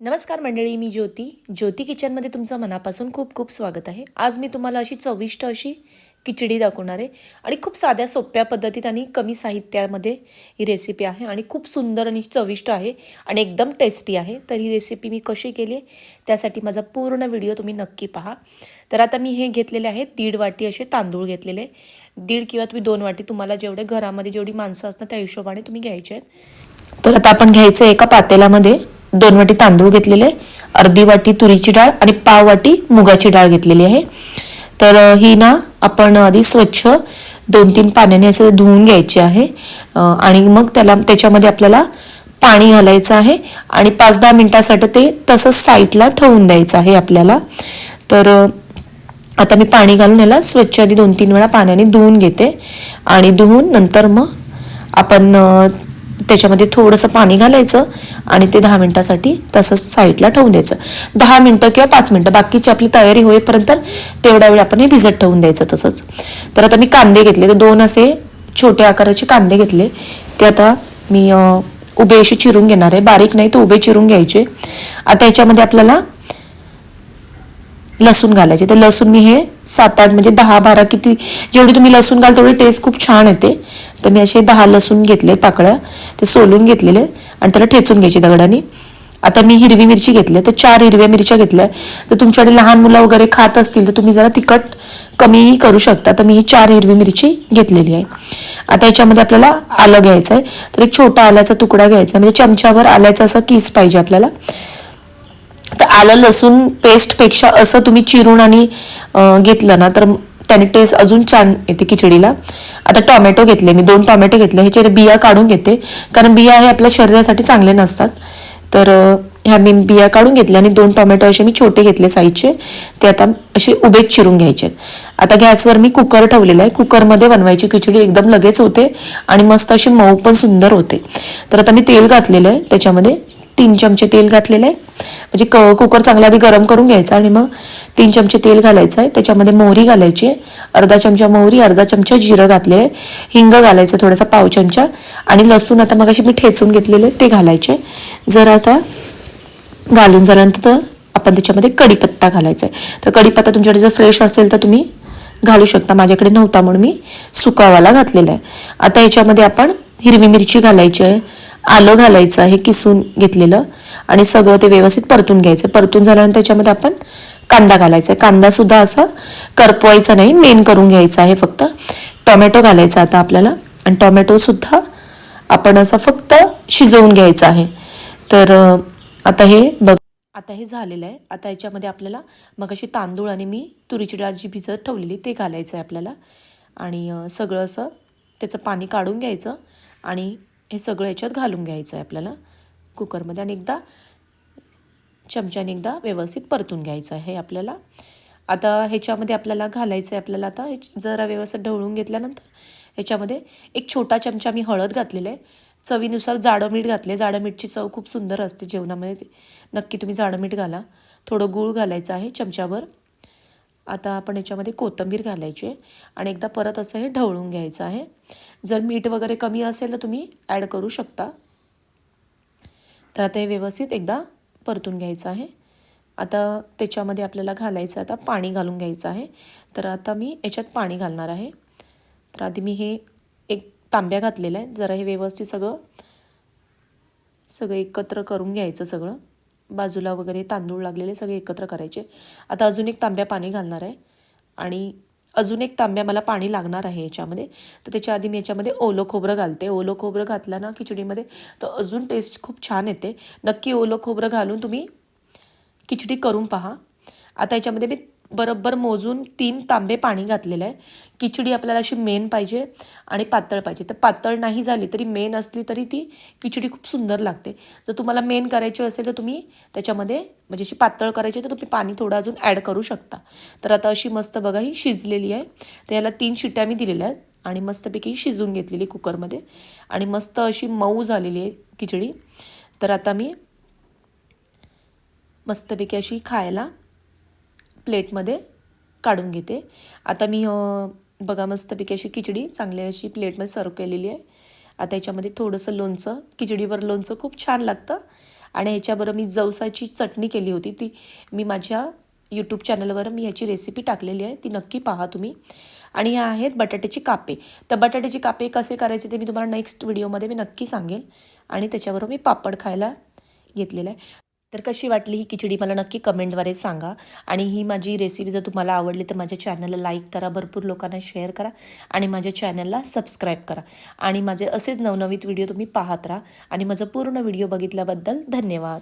नमस्कार मंडळी मी ज्योती. ज्योती किचनमध्ये तुमचं मनापासून खूप खूप स्वागत आहे. आज मी तुम्हाला अशी चविष्ट अशी खिचडी दाखवणार आहे आणि खूप साध्या सोप्या पद्धतीत आणि कमी साहित्यामध्ये ही रेसिपी आहे आणि खूप सुंदर आणि चविष्ट आहे आणि एकदम टेस्टी आहे. तर ही रेसिपी मी कशी केली आहे त्यासाठी माझा पूर्ण व्हिडिओ तुम्ही नक्की पहा. तर आता मी हे घेतलेले आहे दीड वाटी असे तांदूळ घेतलेले. दीड किंवा तुम्ही दोन वाटी तुम्हाला जेवढे घरामध्ये जेवढी माणसं असतात त्या हिशोबाने तुम्ही घ्यायचे आहेत. तर आता आपण घ्यायचं एका पातेल्यामध्ये. दोन वाटी तांदूळ घेतलेले अर्धी वाटी तुरीची डाळ आणि पाव वाटी मुगाची डाळ घेतलेली आहे. तर ही ना आपण आधी स्वच्छ दोन तीन पाण्याने असे धुवून घ्यायचे आहे. आणि मग त्याला त्याच्यामध्ये आपल्याला पाणी घालायचं आहे आणि पाच दहा मिनिटासाठी ते तसंच साईडला ठेवून द्यायचं आहे आपल्याला. तर आता मी पाणी घालून याला स्वच्छ आधी दोन तीन वेळा पाण्याने धुवून घेते. आणि धुवून नंतर मग आपण त्याच्यामध्ये थोडंसं पाणी घालायचं आणि ते दहा मिनिटासाठी तसंच साईडला ठेवून द्यायचं. दहा मिनटं किंवा पाच मिनटं बाकीची आपली तयारी होईपर्यंत तेवढ्या वेळ आपण हे भिजत ठेवून द्यायचं तसंच. तर आता मी कांदे घेतले तर दोन असे छोट्या आकाराचे कांदे घेतले. ते आता मी उभे असे चिरून घेणार आहे. बारीक नाही तर उभे चिरून घ्यायचे. आता याच्यामध्ये आपल्याला लसूण घालायचे. तर लसूण मी हे सात आठ म्हणजे दहा बारा किती जेवढी तुम्ही लसूण घाल तेवढी टेस्ट खूप छान येते. तर मी असे दहा लसूण घेतले पाकळ्या ते सोलून घेतलेले आणि त्याला ठेचून घ्यायची दगडाने. आता मी हिरवी मिरची घेतली तर चार हिरव्या मिरच्या घेतल्या तर तुमच्याकडे लहान मुलं वगैरे खात असतील तर तुम्ही जरा तिखट कमीही करू शकता. तर मी ही चार हिरवी मिरची घेतलेली आहे. आता याच्यामध्ये आपल्याला आलं घ्यायचं आहे. तर एक छोटा आल्याचा तुकडा घ्यायचा आहे. म्हणजे चमच्यावर आल्याचा असा किस पाहिजे आपल्याला. तर आलं लसूण पेस्टपेक्षा असं तुम्ही चिरून आणि घेतलं ना तर त्याने टेस्ट अजून छान येते खिचडीला. आता टोमॅटो घेतले मी दोन टोमॅटो घेतले. ह्याचे बिया काढून घेते. कारण बिया हे आपल्या शरीरासाठी चांगले नसतात. तर ह्या मी बिया काढून घेतल्या आणि दोन टोमॅटो असे मी छोटे घेतले साईजचे. ते आता असे उभेच चिरून घ्यायचे आता गॅसवर मी कुकर ठेवलेला आहे. कुकरमध्ये बनवायची खिचडी एकदम लगेच होते आणि मस्त अशी मऊ पण सुंदर होते. तर आता मी तेल घातलेलं आहे. त्याच्यामध्ये तीन चमचे तेल घातलेलं आहे. म्हणजे क कुकर चांगला आधी गरम करून घ्यायचा आणि मग तीन चमचे तेल घालायचं आहे. त्याच्यामध्ये मोहरी घालायची आहे. अर्धा चमचा मोहरी अर्धा चमचा जिरं घातले आहे. हिंग घालायचं थोडासा पाव चमचा आणि लसूण आता मग अशी मी ठेचून घेतलेले ते घालायचे जरा असा घालून झाल्यानंतर आपण त्याच्यामध्ये कढीपत्ता घालायचा आहे. तर कढीपत्ता तुमच्याकडे जर फ्रेश असेल तर तुम्ही घालू शकता. माझ्याकडे नव्हता म्हणून मी सुकावाला घातलेला आहे. आता याच्यामध्ये आपण हिरवी मिरची घालायची आहे. आलं घालायचं हे किसून घेतलेलं. आणि सगळं ते व्यवस्थित परतून घ्यायचं. परतून झाल्यानंतर त्याच्यामध्ये आपण कांदा घालायचा आहे. कांदा सुद्धा असा करपवायचा नाही मेन करून घ्यायचा आहे फक्त. टोमॅटो घालायचा आता आपल्याला. आणि टोमॅटो सुद्धा आपण असं फक्त शिजवून घ्यायचं आहे. तर आता हे बघ. आता हे झालेलं आहे. आता याच्यामध्ये आपल्याला मग अशी तांदूळ आणि मी तुरीची डाळ जी भिजत ठेवलेली ते घालायचं आहे आपल्याला. आणि सगळं असं त्याचं पाणी काढून घ्यायचं. आणि हे सगळं याच्यात घालून घ्यायचं आहे आपल्याला. कुकरमध्ये आणि एकदा चमच्याने एकदा व्यवस्थित परतून घ्यायचं आहे आपल्याला. आता ह्याच्यामध्ये आपल्याला घालायचं आहे आपल्याला आता. हे जरा व्यवस्थित ढवळून घेतल्यानंतर ह्याच्यामध्ये एक छोटा चमचा मी हळद घातलेला आहे. चवीनुसार जाडं मीठ घातले जाडं मीठची चव खूप सुंदर असते जेवणामध्ये. नक्की तुम्ही जाडं मीठ घाला. थोडं गूळ घालायचं आहे चमच्यावर. आता आपण याच्यामध्ये कोथिंबीर घालायची आहे. आणि एकदा परत असं हे ढवळून घ्यायचं आहे. जर मीठ वगैरे कमी असेल तर तुम्ही ॲड करू शकता. तर आता हे व्यवस्थित एकदा परतून घ्यायचं आहे. आता त्याच्यामध्ये आपल्याला घालायचं आता पाणी घालून घ्यायचं आहे. तर आता मी याच्यात पाणी घालणार आहे. तर आधी मी हे एक तांब्या घातलेला आहे जरा हे व्यवस्थित सगळं सगळं एकत्र करून घ्यायचं सगळं. बाजूला वगैरे तांदूळ लागलेले सगळे एकत्र करायचे. आता अजून एक तांब्या पाणी घालणार आहे. आणि अजून एक तांब्या मला पाणी लागणार आहे याच्यामध्ये. तर त्याच्या आधी मी याच्यामध्ये ओलं खोबरं घालते. ओलं खोबरं घातलं ना खिचडीमध्ये तर अजून टेस्ट खूप छान येते. नक्की ओलं खोबरं घालून तुम्ही खिचडी करून पहा. आता याच्यामध्ये मी बरोबर मोजून तीन तांबे पाणी घातलेलं आहे. खिचडी आपल्याला अशी मेन पाहिजे आणि पातळ पाहिजे. तर पातळ नाही झाली तरी मेन असली तरी ती खिचडी खूप सुंदर लागते. जर तुम्हाला मेन करायची असेल तर तुम्ही त्याच्यामध्ये म्हणजे अशी पातळ करायची तर तुम्ही पाणी थोडं अजून ॲड करू शकता. तर आता अशी मस्त बघा ही शिजलेली आहे. तर याला तीन शिट्ट्या मी दिलेल्या आहेत आणि मस्तपैकी शिजून घेतलेली कुकरमध्ये. आणि मस्त अशी मऊ झालेली आहे खिचडी तर आता मी मस्तपैकी अशी खायला प्लेटमध्ये काढून घेते. आता मी बघा मस्तपैकी अशी खिचडी चांगली अशी प्लेटमध्ये सर्व केलेली आहे. आता याच्यामध्ये थोडंसं लोणचं खिचडीवर लोणचं खूप छान लागतं. आणि ह्याच्याबरोबर मी जवसाची चटणी केली होती. ती मी माझ्या यूट्यूब चॅनलवर मी याची रेसिपी टाकलेली आहे. ती नक्की पहा तुम्ही. आणि ह्या आहेत बटाट्याची कापे. तर बटाट्याची कापे कसे करायचे ते मी तुम्हाला नेक्स्ट व्हिडिओमध्ये मी नक्की सांगेल. आणि त्याच्याबरोबर मी पापड खायला घेतलेला आहे. तर कशी वाटली ही खिचडी? मला नक्की कमेंटद्वारे सांगा. आणि ही माझी रेसिपी जर तुम्हाला आवडली तर माझ्या चॅनलला लाईक करा भरपूर लोकांना शेअर करा आणि माझ्या चॅनलला सबस्क्राईब करा. आणि माझे असेच नवनवीत व्हिडिओ तुम्ही पाहत राहा. आणि माझं पूर्ण व्हिडिओ बघितल्याबद्दल धन्यवाद.